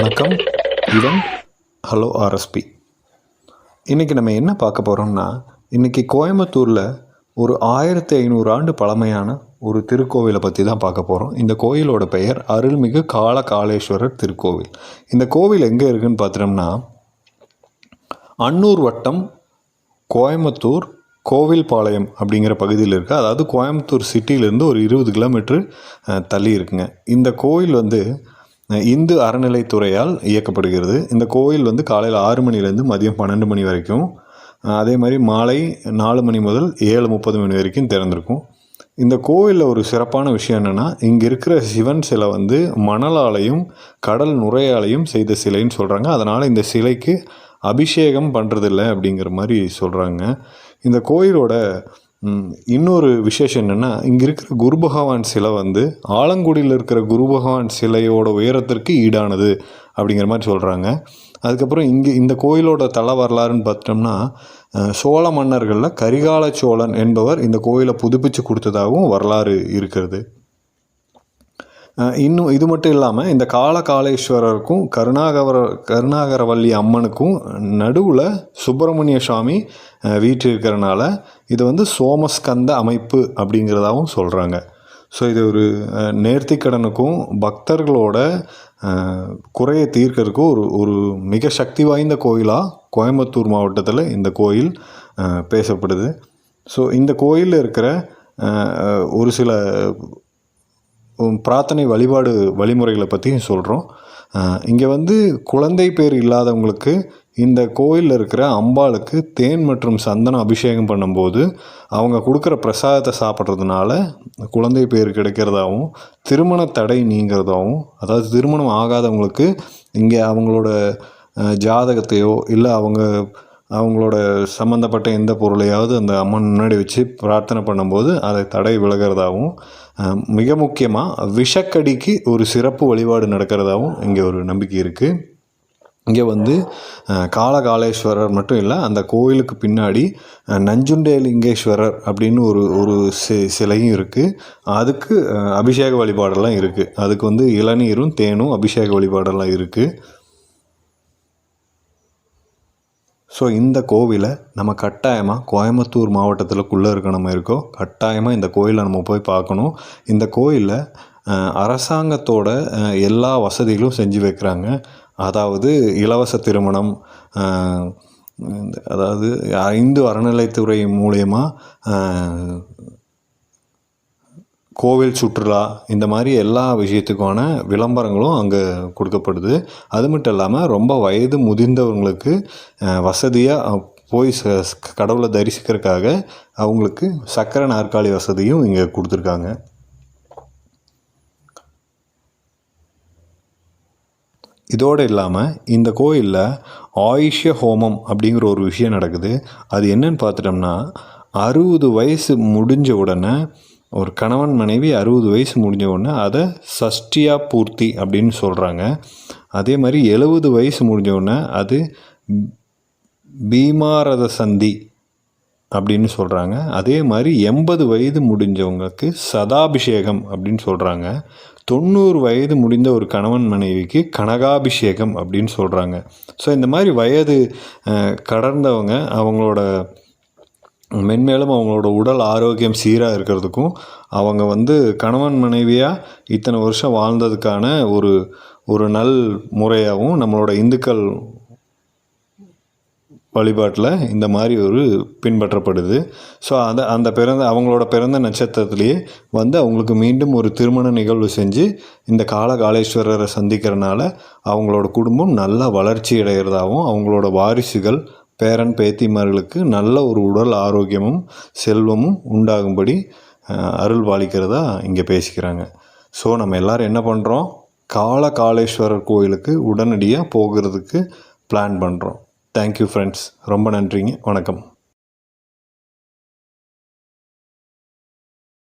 வணக்கம். இவன் hello RSP இன்றைக்கி நம்ம என்ன பார்க்க போகிறோம்னா இன்றைக்கி கோயம்புத்தூரில் ஒரு ஆயிரத்தி ஐநூறு ஆண்டு பழமையான ஒரு திருக்கோவிலை பற்றி தான் பார்க்க போகிறோம் இந்த கோயிலோட பெயர் அருள்மிகு கால காலேஸ்வரர் திருக்கோவில். இந்த கோவில் எங்கே இருக்குன்னு பார்த்தோம்னா அன்னூர் வட்டம் கோயம்புத்தூர் கோவில்பாளையம் அப்படிங்கிற பகுதியில் இருக்குது அதாவது கோயம்புத்தூர் சிட்டியிலேருந்து ஒரு இருபது கிலோமீட்ரு தள்ளி இருக்குங்க. இந்த கோயில் வந்து இந்து அறநிலைத்துறையால் இயக்கப்படுகிறது. இந்த கோயில் வந்து காலையில் ஆறு மணிலேருந்து மதியம் பன்னெண்டு மணி வரைக்கும். அதே மாதிரி மாலை நாலு மணி முதல் ஏழு முப்பது மணி வரைக்கும் திறந்திருக்கும். இந்த கோயிலில் ஒரு சிறப்பான விஷயம் என்னென்னா இங்கே இருக்கிற சிவன் சிலை வந்து மணலாலையும் கடல் நுரையாலையும் செய்த சிலைன்னு சொல்கிறாங்க அதனால் இந்த சிலைக்கு அபிஷேகம் பண்ணுறதில்ல அப்படிங்கிற மாதிரி சொல்கிறாங்க இந்த கோயிலோட இன்னொரு விசேஷம் என்னென்னா இங்கே இருக்கிற குரு பகவான் சிலை வந்து ஆலங்குடியில் இருக்கிற குரு பகவான் சிலையோட உயரத்திற்கு ஈடானது அப்படிங்கிற மாதிரி சொல்கிறாங்க அதுக்கப்புறம் இங்கே இந்த கோயிலோட தல வரலாறுன்னு பார்த்தோம்னா சோழ மன்னர்களில் கரிகால சோழன் என்பவர் இந்த கோயிலை புதுப்பித்து கொடுத்ததாகவும் வரலாறு இருக்கிறது. இன்னும் இது மட்டும் இல்லாமல் இந்த காலகாலேஸ்வரருக்கும் கருணாகர கருணாகரவல்லி அம்மனுக்கும் நடுவில் சுப்பிரமணிய சுவாமி வீற்றிருக்கிறனால வீட்டு இருக்கிறனால இது வந்து சோமஸ்கந்த அமைப்பு அப்படிங்கிறதாகவும் சொல்கிறாங்க ஸோ இது ஒரு நேர்த்திக்கடனுக்கும் பக்தர்களோட குறையை தீர்க்கறதுக்கும் ஒரு ஒரு மிக சக்தி வாய்ந்த கோயிலாக கோயம்புத்தூர் மாவட்டத்தில் இந்த கோயில் பேசப்படுது. ஸோ இந்த கோயிலில் இருக்கிற ஒரு சில பிரார்த்தனை வழிபாடு வழிமுறைகளை பற்றியும் சொல்கிறோம் இங்கே வந்து குழந்தை பேர் இல்லாதவங்களுக்கு இந்த கோயிலில் இருக்கிற அம்பாளுக்கு தேன் மற்றும் சந்தனம் அபிஷேகம் பண்ணும்போது அவங்க கொடுக்குற பிரசாதத்தை சாப்பிட்றதுனால குழந்தை பேர் கிடைக்கிறதாவும் திருமண தடை நீங்கிறதாவும் அதாவது திருமணம் ஆகாதவங்களுக்கு இங்கே அவங்களோட ஜாதகத்தையோ இல்லை அவங்க அவங்களோட சம்மந்தப்பட்ட எந்த பொருளையாவது அந்த அம்மன் முன்னாடி வச்சு பிரார்த்தனை பண்ணும்போது அதை தடை விலகிறதாகவும் மிக முக்கியமாக விஷக்கடிக்கு ஒரு சிறப்பு வழிபாடு நடக்கிறதாகவும் இங்கே ஒரு நம்பிக்கை இருக்குது இங்கே வந்து காலகாலேஸ்வரர் மட்டும் இல்லை அந்த கோயிலுக்கு பின்னாடி நஞ்சுண்டே லிங்கேஸ்வரர் அப்படின்னு ஒரு ஒரு சி சிலையும் இருக்குது அதுக்கு அபிஷேக வழிபாடெல்லாம் இருக்குது அதுக்கு வந்து இளநீரும் தேனும் அபிஷேக வழிபாடெல்லாம் இருக்குது ஸோ இந்த கோவிலை நம்ம கட்டாயமாக கோயம்புத்தூர் மாவட்டத்தில்குள்ளே இருக்க நம்ம இருக்கோம். கட்டாயமாக இந்த கோயிலை நம்ம போய் பார்க்கணும். இந்த கோயிலில் அரசாங்கத்தோட எல்லா வசதிகளும் செஞ்சு வைக்கிறாங்க. அதாவது இலவச திருமணம் இந்த- அதாவது ஐந்து அறநிலைத்துறை மூலயமா கோவில் சுற்றுலா இந்த மாதிரி எல்லா விஷயத்துக்கான விளம்பரங்களும் அங்கே கொடுக்கப்படுது. அது மட்டும் இல்லாமல் ரொம்ப வயது முதிர்ந்தவங்களுக்கு வசதியாக போய் ச கடவுளை தரிசிக்கிறதுக்காக அவங்களுக்கு சக்கர நாற்காலி வசதியும் இங்கே கொடுத்துருக்காங்க. இதோடு இல்லாமல் இந்த கோயிலில் ஆயுஷ்ய ஹோமம் அப்படிங்கிற ஒரு விஷயம் நடக்குது. அது என்னன்னு பார்த்துட்டோம்னா அறுபது வயசு முடிஞ்ச உடனே ஒரு கணவன் மனைவி அறுபது வயசு முடிஞ்ச உடனே அதை சஷ்டியா பூர்த்தி அப்படின்னு சொல்கிறாங்க அதே மாதிரி எழுபது வயசு முடிஞ்ச உடனே அது பீமாரத சந்தி அப்படின்னு சொல்கிறாங்க அதே மாதிரி எண்பது வயது முடிஞ்சவங்களுக்கு சதாபிஷேகம் அப்படின்னு சொல்கிறாங்க தொண்ணூறு வயது முடிந்த ஒரு கணவன் மனைவிக்கு கனகாபிஷேகம் அப்படின்னு சொல்கிறாங்க ஸோ இந்த மாதிரி வயது கடந்தவங்க அவங்களோட மென்மேலும் அவங்களோட உடல் ஆரோக்கியம் சீராக இருக்கிறதுக்கும் அவங்க வந்து கணவன் மனைவியாக இத்தனை வருஷம் வாழ்ந்ததுக்கான ஒரு ஒரு நல் முறையாகவும் நம்மளோட இந்துக்கள் வழிபாட்டில் இந்த மாதிரி ஒரு பின்பற்றப்படுது. ஸோ அந்த அந்த பிறந்த அவங்களோட பிறந்த நட்சத்திரத்துலேயே வந்து அவங்களுக்கு மீண்டும் ஒரு திருமண நிகழ்வு செஞ்சு இந்த காலகாலேஸ்வரரை சந்திக்கிறனால அவங்களோட குடும்பம் நல்லா வளர்ச்சி அடைகிறதாகவும் அவங்களோட வாரிசுகள் பேரன் பேத்திமார்களுக்கு நல்ல ஒரு உடல் ஆரோக்கியமும் செல்வமும் உண்டாகும்படி அருள் பாலிக்கிறதா இங்கே பேசிக்கிறாங்க. ஸோ நம்ம எல்லாரும் என்ன பண்ணுறோம் கால காலேஸ்வரர் கோயிலுக்கு உடனடியாக போகிறதுக்கு பிளான் பண்ணுறோம் தேங்க்யூ ஃப்ரெண்ட்ஸ் ரொம்ப நன்றிங்க. வணக்கம்.